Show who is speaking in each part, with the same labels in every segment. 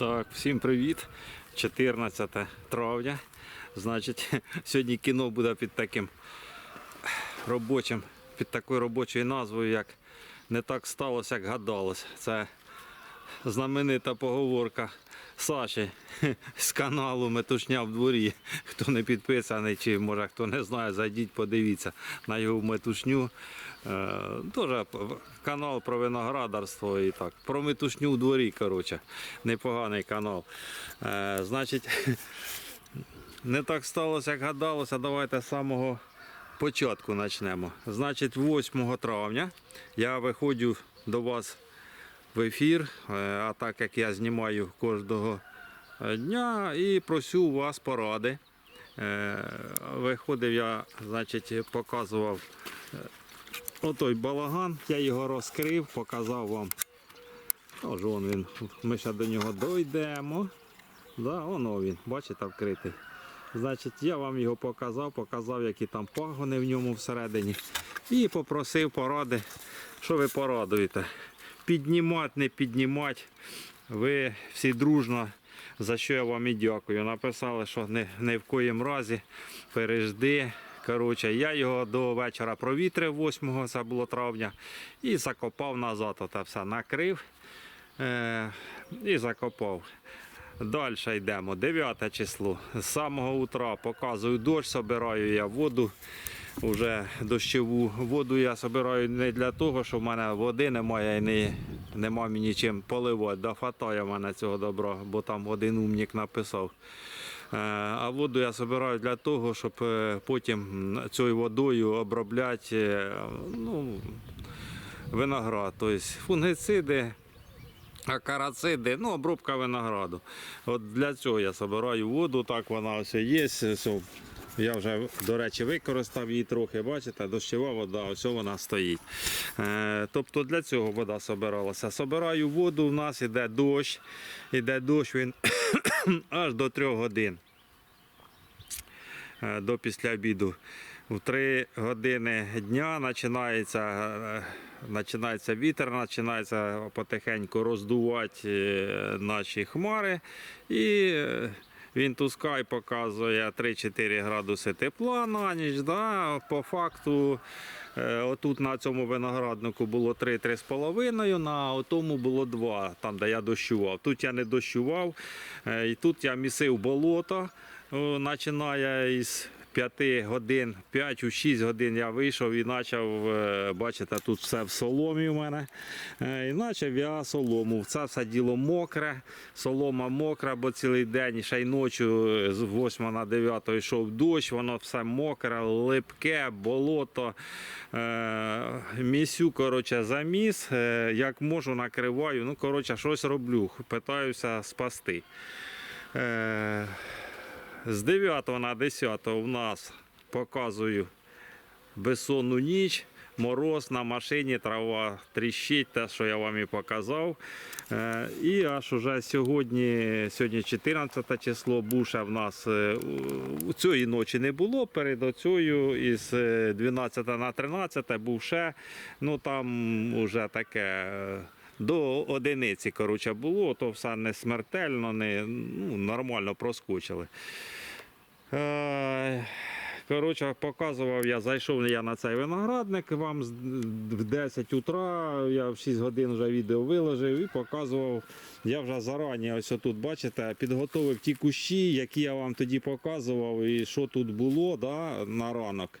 Speaker 1: Так, всім привіт. 14 травня. Значить, сьогодні кіно буде під таким робочим, під такою робочою назвою, як не так сталося, як гадалось. Це знаменита поговорка Саші з каналу Метушня в дворі. Хто не підписаний, чи може хто не знає, зайдіть, подивіться на його метушню. Е, канал про виноградарство і так. Про метушню в дворі, коротше. Непоганий канал. Е, Значить, не так сталося, як гадалося. Давайте з самого початку почнемо. Значить, 8 травня я виходжу до вас в ефір, е, а так як я знімаю кожного е, дня і просю у вас поради. Е, Виходив я, значить, показував отой балаган, я його розкрив, показав вам. Ось вон він. Ми ще до нього дійдемо. Да, воно він, бачите, вкритий. Значить, я вам його показав, показав, які там пагони в ньому всередині. І попросив поради, що ви порадуєте. Піднімати, не піднімати. Ви всі дружно, за що я вам і дякую. Написали, що не, не в коїм разі пережди. Коротше, я його до вечора провітрив 8 це було травня, і закопав назад. Оте все накрив е, і закопав. Далі йдемо. 9 число. З самого утра показую дощ, собираю я воду. Уже дощову воду я собираю не для того, що в мене води немає і не, нема мені чим поливати. Да хватає мене цього добра, бо там один умник написав. Е, А воду я збираю для того, щоб е, потім цією водою обробляти е, ну, виноград. Тобто фунгициди, Акарациди, ну, обробка винограду. От для цього я збираю воду, так вона ось є. Ось, я вже, до речі, використав її трохи, бачите, дощова вода, ось вона стоїть. Е, тобто для цього вода збиралася. Собираю воду, у нас іде дощ, іде дощ він аж до 3 годин. Е, До після обіду. В 3 години дня починається, е, починається вітер, починається потихеньку роздувати е, наші хмари. І е, він тускай показує 3-4 градуси тепла на ніч. Да? По факту е, отут на цьому винограднику було 3-3,5, на тому було 2, там де я дощував. Тут я не дощував, е, і тут я місив болото, починає із 5 годин, 5 у 6 годин я вийшов і почав, е, бачите, тут все в соломі у мене. Е, І почав я солому. Це все діло мокре, солома мокра, бо цілий день, ще й ночі е, з 8 на 9 йшов дощ, воно все мокре, липке, болото. Місю, коротше, заміс. Як можу, накриваю. Ну, коротше, щось роблю. Питаюся спасти. Е, з 9 на 10 у нас показую безсонну ніч, мороз на машині, трава тріщить, те, що я вам і показав. Е, І аж уже сьогодні, сьогодні 14 число, ще в нас е, цієї ночі не було. Перед оцею із е, 12 на 13 був ще. Ну там вже таке. До одиниці коротше, було, то все не смертельно, не, ну, нормально проскочили. Е, Коротше, показував я, зайшов я на цей виноградник вам в 10 утра, я в 6 годин вже відео виложив і показував. Я вже зарані, ось тут, бачите, підготовив ті кущі, які я вам тоді показував, і що тут було да, на ранок.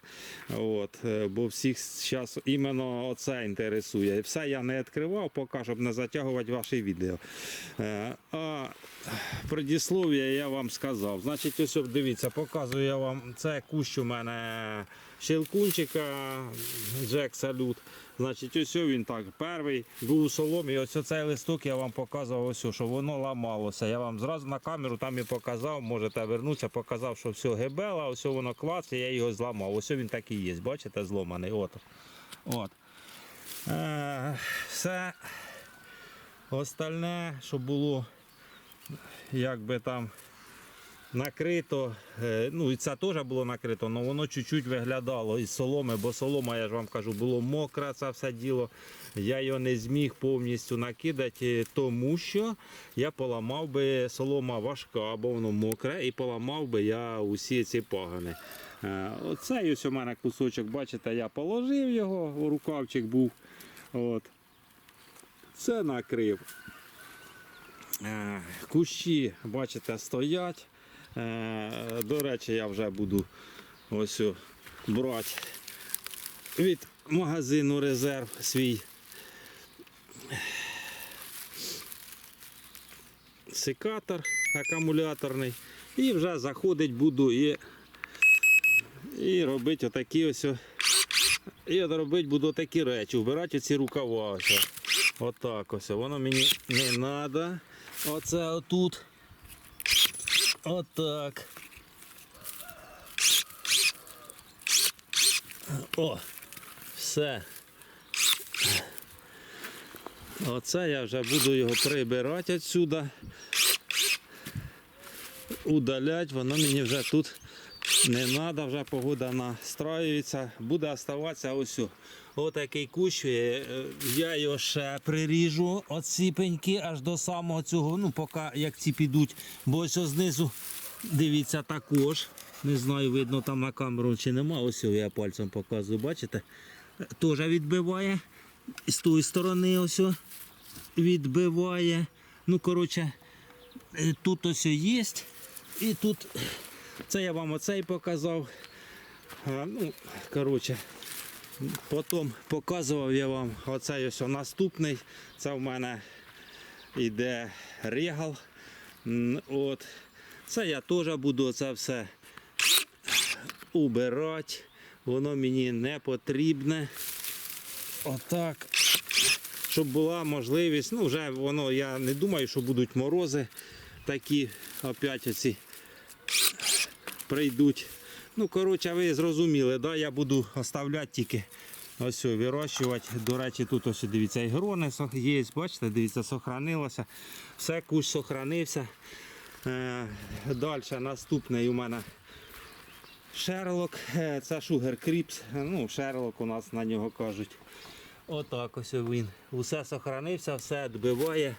Speaker 1: От, е, бо всіх зараз іменно оце інтересує. Все я не відкривав, поки щоб не затягувати ваші відео. Е, А предіслов'я я вам сказав. Значить, ось дивіться, показую я вам це кущ у мене щелкунчика Джек Салют. Значить, ось він так перший був у соломі. Ось цей листок я вам показував, ось, що воно ламалося. Я вам зразу на камеру там і показав, можете вернутися, показав, що все гебела, ось воно клац, я його зламав. Ось він такий є, бачите, зломаний. От. От. Е, все остальне, що було, як би там накрито. е, Ну і це теж було накрито, але воно чуть-чуть виглядало із соломи, бо солома, я ж вам кажу, було мокре це все діло. Я його не зміг повністю накидати, тому що я поламав би солома важка, бо воно мокре, і поламав би я усі ці пагани. Е, Оцей ось у мене кусочок, бачите, я положив його, рукавчик був. От. Це накрив. Е, Кущі, бачите, стоять. Е, До речі, я вже буду ось брати від магазину резерв свій. Секатор акумуляторний. І вже заходить буду і, і робити отакі ось. І робити буду такі речі, вбирати оці рукава. Ось. Отак ось. Воно мені не треба. Оце отут. Отак. О, все. Оце я вже буду його прибирати відсюди. Удалять, воно мені вже тут не треба, вже погода настраюється. Буде оставатися ось. Отакий кущ. е, Я його ще приріжу оці пеньки аж до самого цього, ну поки як ці підуть, бо ось знизу, дивіться, також. Не знаю, видно там на камеру чи нема. Ось я пальцем показую, бачите? Теж відбиває. З тої сторони ось відбиває. Ну, коротше, е, тут ось є. І тут це я вам оцей показав. А, ну, коротше, потім показував я вам оцей ось наступний. Це в мене йде регал. От. Це я теж буду це все убирати. Воно мені не потрібне. Отак. Щоб була можливість. Ну, вже воно, я не думаю, що будуть морози такі опять оці прийдуть. Ну, коротше, ви зрозуміли, да? я буду оставляти тільки ось вирощувати. До речі, тут ось дивіться, і грони є, бачите, дивіться, сохранилося. Все, кущ сохранився. Е, далі наступний у мене Шерлок, Е, це Шугер Кріпс. Ну, Шерлок у нас на нього кажуть. Отак ось він. Усе сохранився, все відбиває.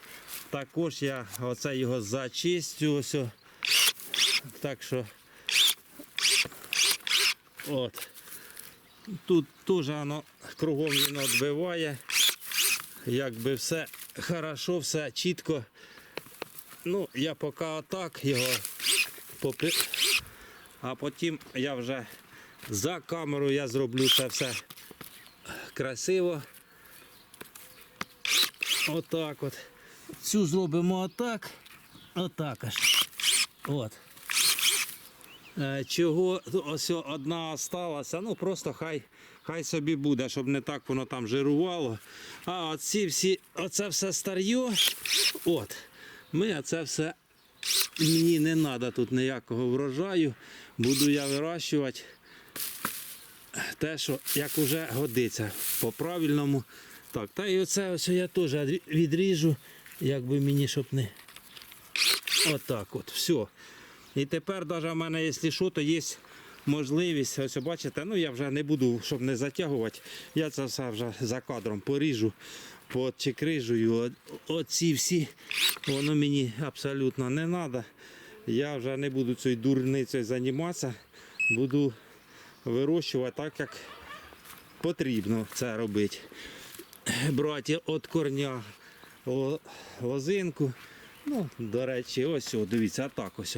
Speaker 1: Також я оце його зачистю. Ось. Так що от. Тут теж воно кругом він відбиває. Якби все хорошо, все чітко. Ну, я поки отак його попи... А потім я вже за камерою я зроблю це все красиво. Отак от. Цю зробимо отак. Отак аж. От. Е, Чого ось одна осталася, ну просто хай, хай собі буде, щоб не так воно там жирувало. А оці всі, оце все старье, от, ми оце все, мені не треба тут ніякого врожаю. Буду я вирощувати те, що як уже годиться по-правильному. Так, та і оце ось я теж відріжу, якби мені щоб не. Отак от, все. І тепер навіть в мене, якщо що, то є можливість, ось бачите, ну я вже не буду, щоб не затягувати, я це все вже за кадром поріжу, подчекрижую. О- Оці всі, воно мені абсолютно не треба. Я вже не буду цією дурницею займатися, буду вирощувати так, як потрібно це робити. Брати від корня лозинку. Ну, до речі, ось, дивіться, так ось.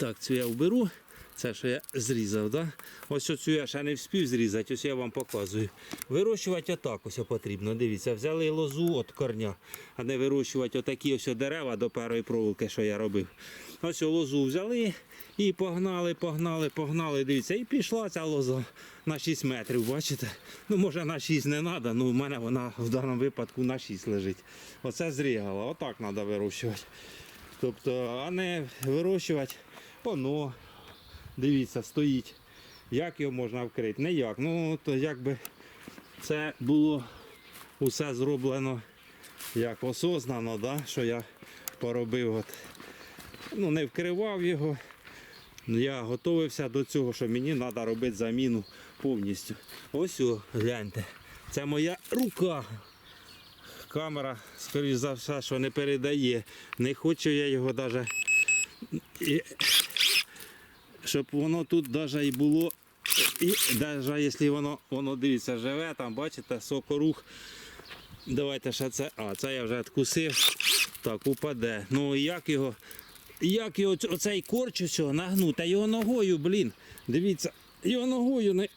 Speaker 1: Так, цю я вберу. Це, що я зрізав, да? Ось цю я ще не встиг зрізати, ось я вам показую. Вирощувати отак ось потрібно. Дивіться, взяли лозу від корня, а не вирощувати отакі ось дерева до першої проволоки, що я робив. Ось лозу взяли і погнали, погнали, погнали. Дивіться, і пішла ця лоза на 6 метрів, бачите? Ну, може на 6 не треба, ну в мене вона в даному випадку на 6 лежить. Оце зрігала, отак треба вирощувати. Тобто, а не вирощувати, воно, дивіться, стоїть. Як його можна вкрити? Ніяк. Ну, то якби це було усе зроблено як осознано, да? що я поробив. От. ну, не вкривав його. Я готувався до цього, що мені треба робити заміну повністю. Ось о, гляньте. Це моя рука. Камера, скоріш за все, що не передає. Не хочу я його навіть. Щоб воно тут навіть і було. І навіть якщо воно, воно дивіться, живе, там, бачите, сокорух. Давайте ще це. А, це я вже відкусив. Так, упаде. Ну як його. Як його оцей корч цього нагнути, його ногою, блін. Дивіться, його ногою не.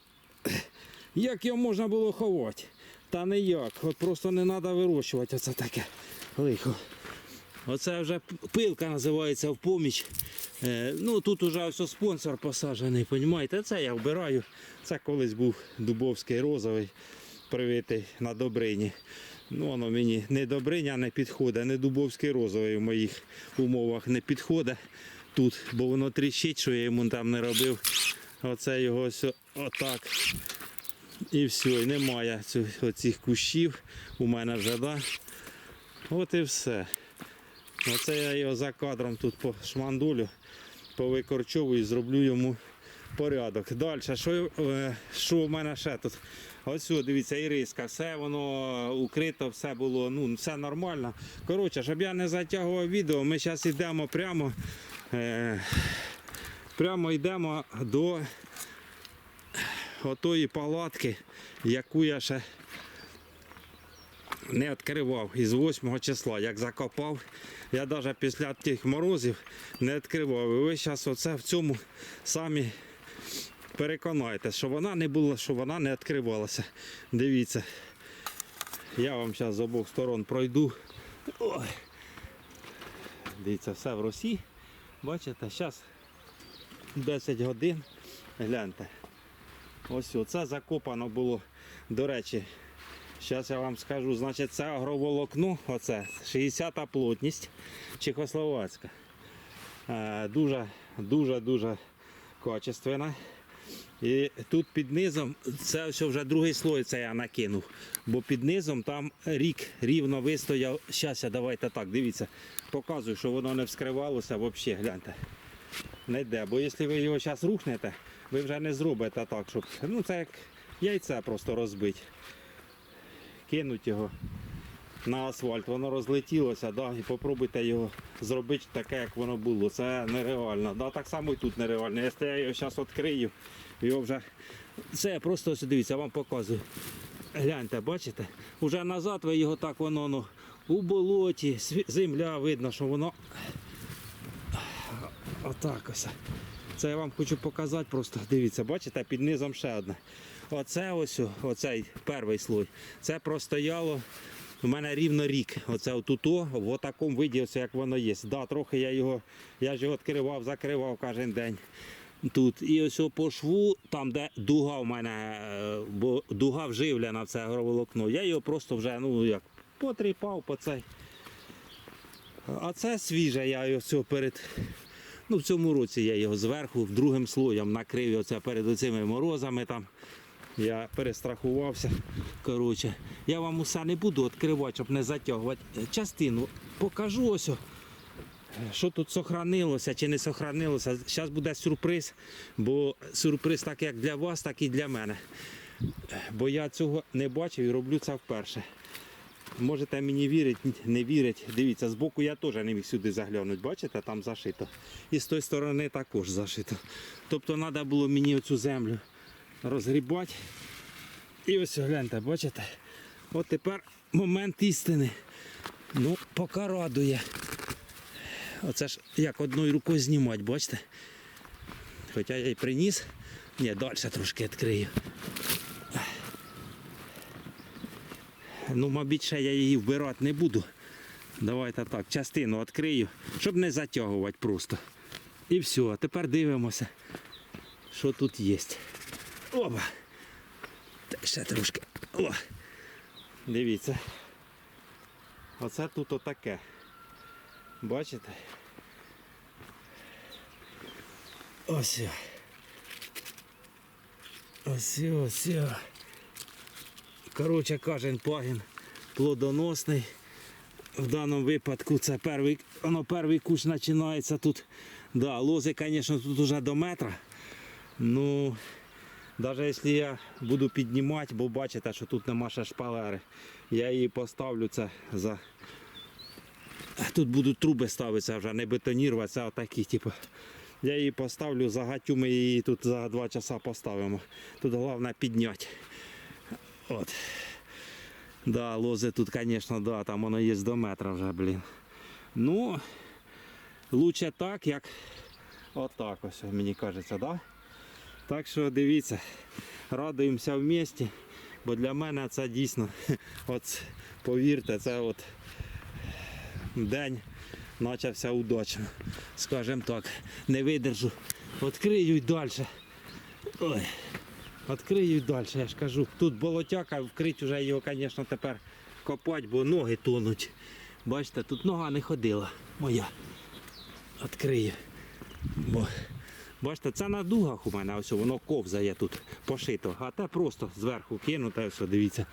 Speaker 1: Як його можна було ховати? Та ніяк. От просто не треба вирощувати оце таке лихо. Оце вже пилка називається в поміч. Е, ну тут уже ось спонсор посаджений, розумієте? Це я вбираю. Це колись був дубовський розовий, привитий на добрині. Ну, воно мені не добриня не підходить, не дубовський розовий в моїх умовах не підходить тут, бо воно тріщить, що я йому там не робив. Оце його ось отак. І все, і немає оцих кущів. У мене вже, да? От і все. Оце я його за кадром тут по шмандулю, повикорчовую і зроблю йому порядок. Далі, що, е, що в мене ще тут? Ось дивіться, іриска, все воно укрито, все було, ну, все нормально. Коротше, щоб я не затягував відео, ми зараз йдемо прямо, е, прямо йдемо до отої палатки, яку я ще не відкривав із 8 числа, як закопав. Я навіть після тих морозів не відкривав. І ви зараз оце в цьому самі переконайтесь, що вона не була, що вона не відкривалася. Дивіться. Я вам зараз з обох сторон пройду. Ой. Дивіться, все в росі. Бачите, зараз 10 годин. Гляньте. Ось оце закопано було. До речі, зараз я вам скажу, значить це агроволокно, оце 60 плотність чехословацька. Е, Дуже, дуже, дуже качественна. І тут під низом, це ось вже другий слой це я накинув. Бо під низом там рік рівно вистояв. Щас я давайте так, дивіться, показую, що воно не вскривалося взагалі, гляньте. Не йде. Бо якщо ви його зараз рухнете, ви вже не зробите так, щоб. Ну це як яйце просто розбить. Кинуть його на асфальт, воно розлетілося, да, і попробуйте його зробити таке, як воно було. Це нереально. Да, так само і тут нереально. Якщо я його зараз відкрию, його вже. Це просто ось дивіться, вам показую. Гляньте, бачите? Уже назад ви його так воно ну, у болоті, земля видно, що воно Отак ось. Це я вам хочу показати просто. Дивіться, бачите, під низом ще одне. Оце ось, оцей перший слой. Це простояло у мене рівно рік. Оце отуто, в такому виді, оце як воно є. Да, трохи я його, я ж його відкривав, закривав кожен день. Тут. І ось по шву, там, де дуга в мене, е, бо дуга вживлена в це агроволокно, я його просто вже, ну як, потріпав по цей. А це свіже, я його перед. Ну, в цьому році я його зверху другим слоєм накрив оце перед цими морозами там. Я перестрахувався. Коротше, я вам усе не буду відкривати, щоб не затягувати. Частину покажу ось. Що тут сохранилося чи не сохранилося. Зараз буде сюрприз, бо сюрприз так як для вас, так і для мене. Бо я цього не бачив і роблю це вперше. Можете мені вірити, не вірити. Дивіться, збоку я теж не міг сюди заглянути. Бачите, там зашито. І з тої сторони також зашито. Тобто треба було мені оцю землю розгрібати. І ось гляньте, бачите? От тепер момент істини. Ну, поки радує. Оце ж як одною рукою знімати, бачите? Хоча я й приніс. Ні, далі трошки відкрию. Ну, мабуть, ще я її вбирати не буду. Давайте так, частину відкрию, щоб не затягувати просто. І все, а тепер дивимося, що тут є. Опа! Та ще трошки. О! Дивіться. Оце тут отаке. Бачите? Ось. Ось, ось. Коротше, кожен пагін плодоносний. в даному випадку це перший, воно перший кущ починається тут. Да, лози, звісно, тут вже до метра. Ну, навіть якщо я буду піднімати, бо бачите, що тут нема ще шпалери, я її поставлю це за. Тут будуть труби ставитися вже, не бетоніруватися, а отакі, типу. Я її поставлю, загатю ми її тут за два часа поставимо. Тут головне підняти. От. Да, лози тут, звісно, да, там воно є до метра вже, блін. Ну, лучше так, як отак ось, мені кажеться, да? Так що дивіться, радуємося в місті, бо для мене це дійсно, от повірте, це от день почався удачно. Скажімо так, не видержу. Відкрию й далі. Відкрию й далі, я ж кажу. Тут болотяка, вкрить вже його, звісно, тепер копати, бо ноги тонуть. Бачите, тут нога не ходила моя. Відкрию. Бо, бачите, це на дугах у мене, ось воно ковзає тут пошито. А те просто зверху кинуте, ось, дивіться.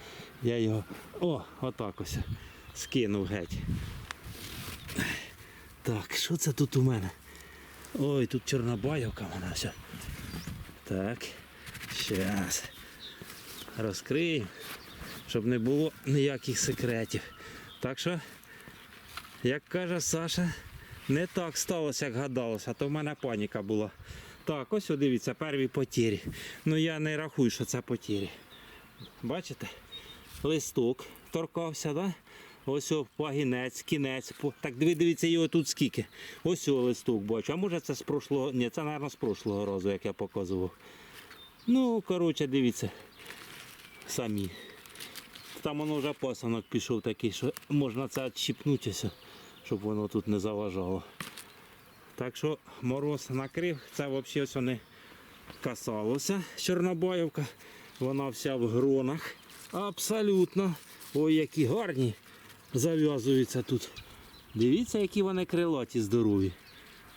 Speaker 1: Я його. О, отак ось. Скинув геть. Так, що це тут у мене? Ой, тут чорнобайовка в мене все. Так. Щас. Розкриємо, щоб не було ніяких секретів. Так що, як каже Саша, не так сталося, як гадалося, то в мене паніка була. Так, ось дивіться, перві потірі. Ну я не рахую, що це потірі. Бачите? Листок торкався, да? Ось пагінець, кінець. Так дивіться, його тут скільки. Ось о листок бачу. А може це з прошлого. Ні, це, мабуть, з прошлого разу, як я показував. Ну, коротше, дивіться. Самі. Там воно вже пасанок пішов такий, що можна це відщипнутися, щоб воно тут не заважало. Так що мороз накрив, це взагалі ось не касалося Чорнобаївка. Вона вся в гронах. Абсолютно. Ой, які гарні зав'язуються тут. Дивіться, які вони крилаті здорові.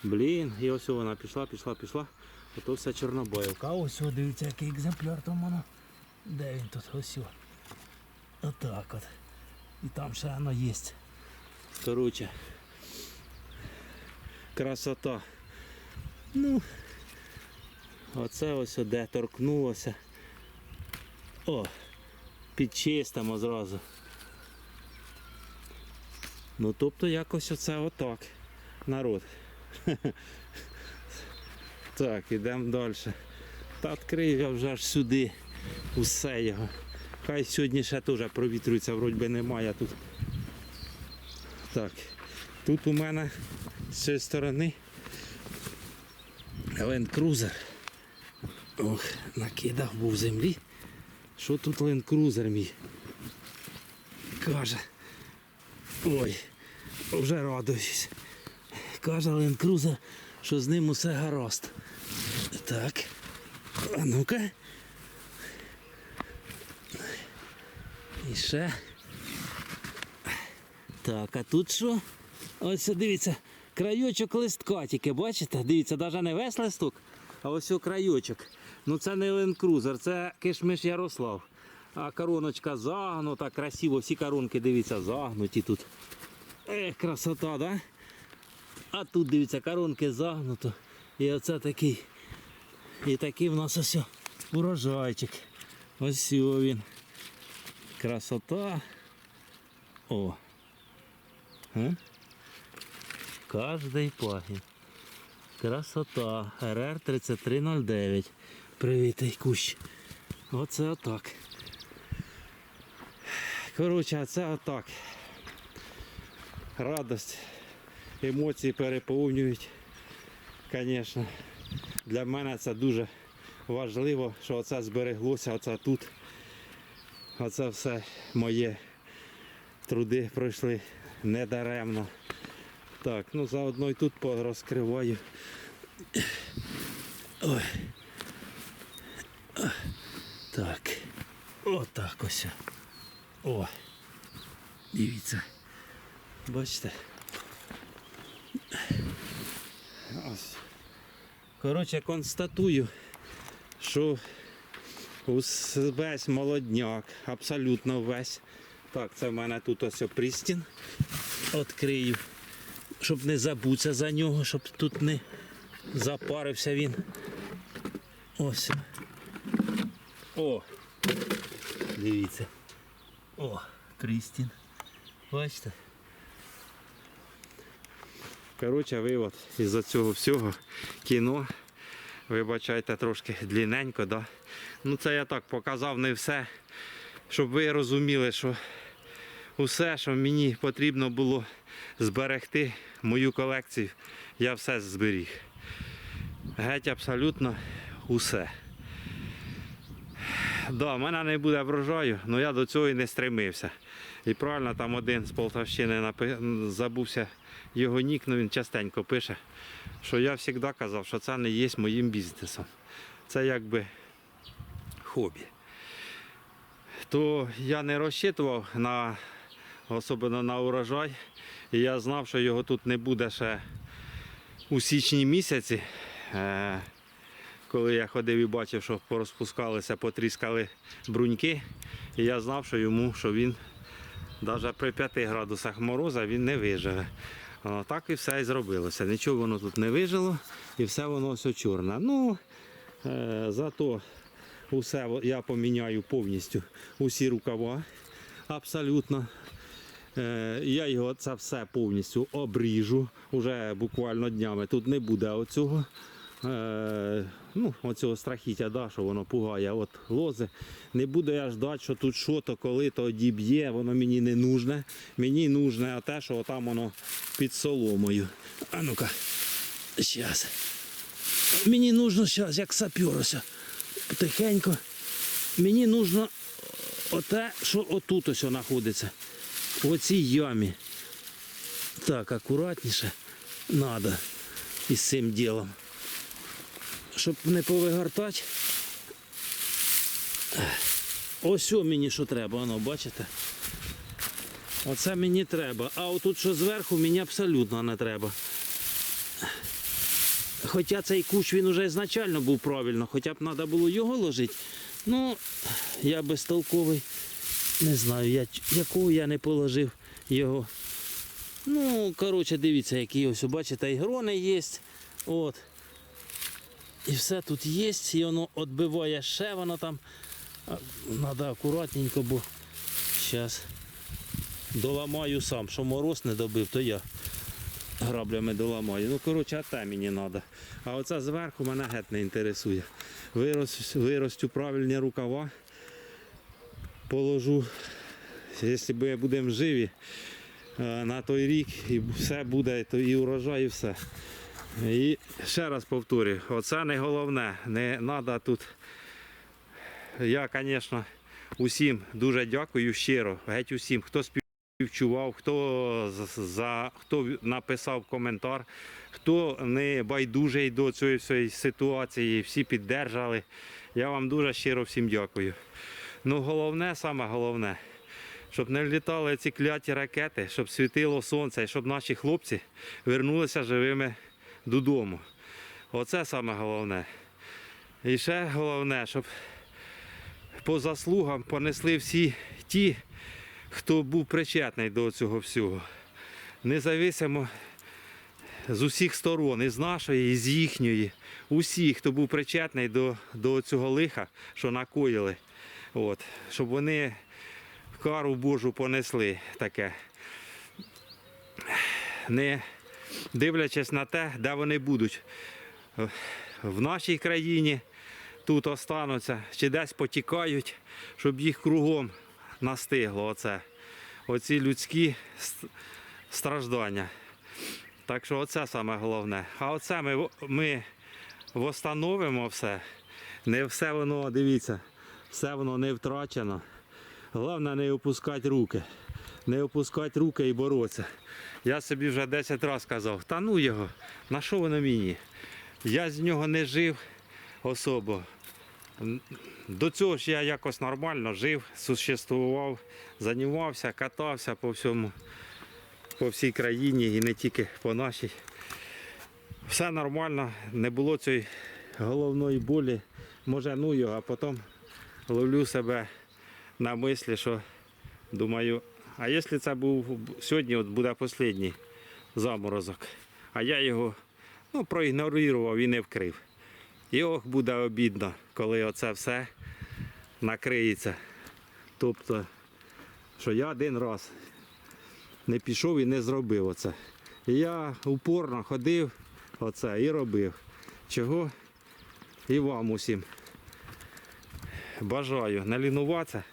Speaker 1: Блін, і ось вона пішла, пішла, пішла. Ото вся Чорнобаївка. А ось дивіться, який екземпляр там воно. Де він тут? Ось. Отак от. І там ще воно є. Коротше. Красота. Ну. Оце ось де торкнулося. О, підчистимо зразу. Ну тобто якось оце отак. Народ. Так, ідемо далі. Та відкрив я вже аж сюди усе його. Хай сьогодні ще теж провітрюється, вроді би немає тут. Так, тут у мене з цієї сторони Land Cruiser. Ох, накидав був землі. Що тут Land Cruiser мій? Каже. Ой, вже радуюсь. Каже Land Cruiser, що з ним усе гаразд. Так. А ну-ка. І ще. Так, а тут що? Ось дивіться, крайочок листка тільки, бачите? Дивіться, навіть не весь листок, а ось о крайочок. Ну це не Cruiser, це кишмиш Ярослав. А короночка загнута, красиво, всі коронки, дивіться, загнуті тут. Ех, красота, да? А тут дивіться, коронки загнуто. І оце такий. І такий в нас ось урожайчик. Ось він. Красота. О. Кожний пагін. Красота. РР 3309. Привітий кущ. Оце отак. Коротше, це отак. Радость. Емоції переповнюють. Звісно. Для мене це дуже важливо, що оце збереглося, оце тут. Оце все моє труди пройшли недаремно. Так, ну заодно і тут порозкриваю. Ой. Так. Отак ось. О. Дивіться. Бачите? Ось. Коротше, констатую, що весь молодняк, абсолютно весь. Так, це в мене тут ось Прістін.
Speaker 2: відкрию, щоб не забутися за нього, щоб тут не запарився він. Ось. О! Дивіться. О, Крістін. Бачите?
Speaker 1: Коротше, вивод із цього всього кіно. Вибачайте трошки длинненько, да? Ну це я так показав не все. Щоб ви розуміли, що усе, що мені потрібно було зберегти, мою колекцію, я все зберіг. Геть абсолютно усе. Да, мене не буде врожаю, але я до цього і не стремився. І правильно там один з Полтавщини напи- забувся його нік, ну він частенько пише, що я завжди казав, що це не є моїм бізнесом. Це якби хобі. То я не розчитував на особливо на урожай. І я знав, що його тут не буде ще у січні місяці. Е, коли я ходив і бачив, що порозпускалися, потріскали бруньки, і я знав, що йому, що він навіть при 5 градусах мороза він не виживе. Так і все і зробилося. Нічого воно тут не вижило і все воно все чорне. Ну, е, зато усе я поміняю повністю усі рукава. Абсолютно. Е, Я його це все повністю обріжу. Уже буквально днями. Тут не буде оцього. Е, ну, оцього страхіття, да, що воно пугає от лози. Не буду я ждати, що тут що то, коли то діб'є, воно мені не нужне. Мені нужне те, що там воно під соломою. А ну-ка, зараз. Мені нужно зараз, як сапюрося. Потихеньку. Мені нужно оте, що отут ось знаходиться. В оцій ямі. Так, акуратніше надо із цим ділом. Щоб не повигортати. Ось о мені що треба, воно, бачите? Оце мені треба. А отут що зверху мені абсолютно не треба. Хоча цей кущ він уже ізначально був правильно, хоча б треба було його ложити. Ну, я безтолковий. Не знаю, я, якого я не положив його. Ну, коротше, дивіться, які ось, бачите, і грони є. От. І все тут є, і воно відбиває ще воно там. Треба акуратненько, бо зараз доламаю сам, що мороз не добив, то я граблями доламаю. Ну, коротше, а те мені треба. А оце зверху мене геть не інтересує. Вирос, виростю правильні рукава, положу, якщо ми будемо живі е, на той рік, і все буде, то і урожай, і все. І ще раз повторюю, оце не головне. Не треба тут. Я, звісно, усім дуже дякую щиро, геть усім, хто співчував, хто за хто написав коментар, хто не байдужий до цієї ситуації, всі піддержали. Я вам дуже щиро всім дякую. Ну, головне, саме головне, щоб не влітали ці кляті ракети, щоб світило сонце і щоб наші хлопці вернулися живими додому. Оце саме головне. І ще головне, щоб по заслугам понесли всі ті, хто був причетний до цього всього. Независимо з усіх сторон, і з нашої, і з їхньої. Усі, хто був причетний до, до цього лиха, що накоїли. От, щоб вони кару Божу понесли таке. Не дивлячись на те, де вони будуть. В нашій країні тут остануться чи десь потікають, щоб їх кругом настигло оце. Оці людські страждання. Так що оце саме головне. А оце ми, ми восстановимо все. Не все воно, дивіться, все воно не втрачено. Головне не опускати руки. Не опускати руки і боротися. Я собі вже 10 разів казав, та ну його, на що воно мені? Я з нього не жив особо. До цього ж я якось нормально жив, существував, займався, катався по всьому, по всій країні і не тільки по нашій. Все нормально, не було цієї головної болі. Може, ну його, а потім ловлю себе на мислі, що думаю, а якщо це був сьогодні от буде останній заморозок, а я його ну, проігнорував і не вкрив. І ох, буде обідно, коли оце все накриється. Тобто, що я один раз не пішов і не зробив оце. І я упорно ходив оце і робив. Чого і вам усім бажаю не лінуватися,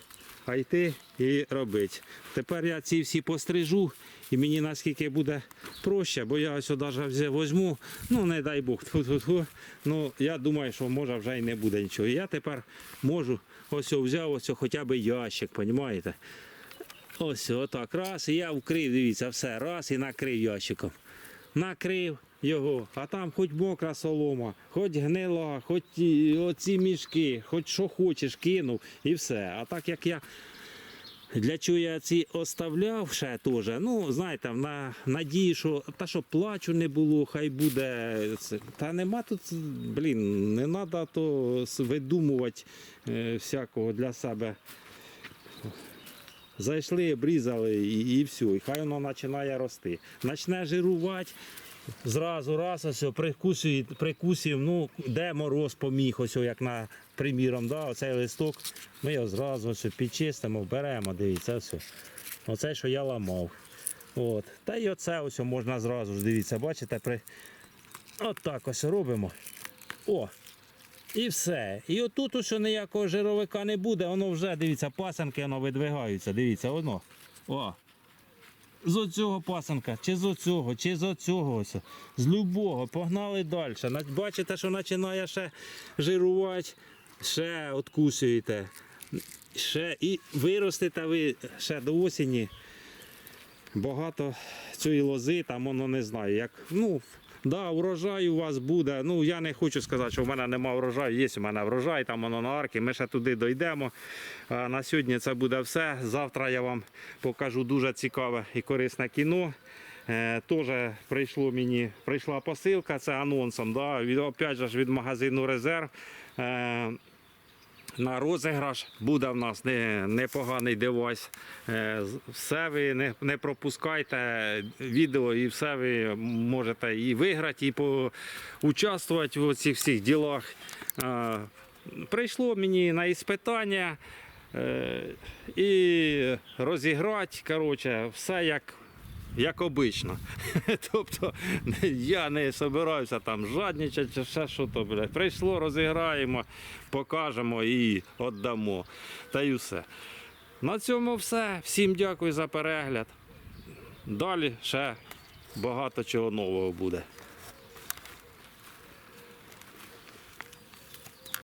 Speaker 1: а йти і робити. Тепер я ці всі пострижу, і мені наскільки буде проще, бо я ось навіть возьму, ну не дай Бог, тьфу-тьфу-тьфу, ну я думаю, що може вже і не буде нічого. Я тепер можу ось взяв ось хоча б ящик, розумієте? Ось отак, раз, і я вкрив, дивіться, все, раз і накрив ящиком. Накрив його, а там хоч мокра солома, хоч гнила, хоч оці мішки, хоч що хочеш, кинув і все. А так як я для чого я ці оставляв ще теж, ну, знаєте, на надії, що та що плачу не було, хай буде. Та нема тут, блін, не треба то видумувати е, всякого для себе. Зайшли, обрізали і, і все. І хай воно починає рости. Почне жирувати. Зразу раз ось прикусує, прикусуємо, ну де мороз поміг, ось як на приміром, да, оцей листок, ми його зразу ось підчистимо, беремо, дивіться, все. Оце, що я ламав. От. Та й оце ось можна зразу ж, дивіться, бачите, при... от так ось робимо. О, і все. І отут ось ніякого жировика не буде, воно вже, дивіться, пасенки воно видвигаються, дивіться, воно. О, з оцього пасанка, чи з оцього, чи з оцього. Ось. З любого. Погнали далі. Бачите, що починає ще жирувати, ще откусуєте. Ще і виростете ви ще до осені. Багато цієї лози, там воно не знаю. Як, ну, да, урожай у вас буде. Ну, я не хочу сказати, що в мене немає врожаю. Є у мене врожай, там воно на арки. Ми ще туди дійдемо. На сьогодні це буде все. Завтра я вам покажу дуже цікаве і корисне кіно. Е, Теж прийшло мені, прийшла посилка, це анонсом. Да, опять же від магазину Резерв. На розіграш буде в нас не, непоганий девайс. Е, Все ви не, не пропускайте відео і все ви можете і виграти, і поучаствувати в цих всіх ділах. Е, Прийшло мені на іспитання е, і розіграти. Коротше, все як як обично. тобто я не збираюся там жадничати чи ще що то, блядь. Прийшло, розіграємо, покажемо і віддамо. Та й усе. На цьому все. Всім дякую за перегляд. Далі ще багато чого нового буде.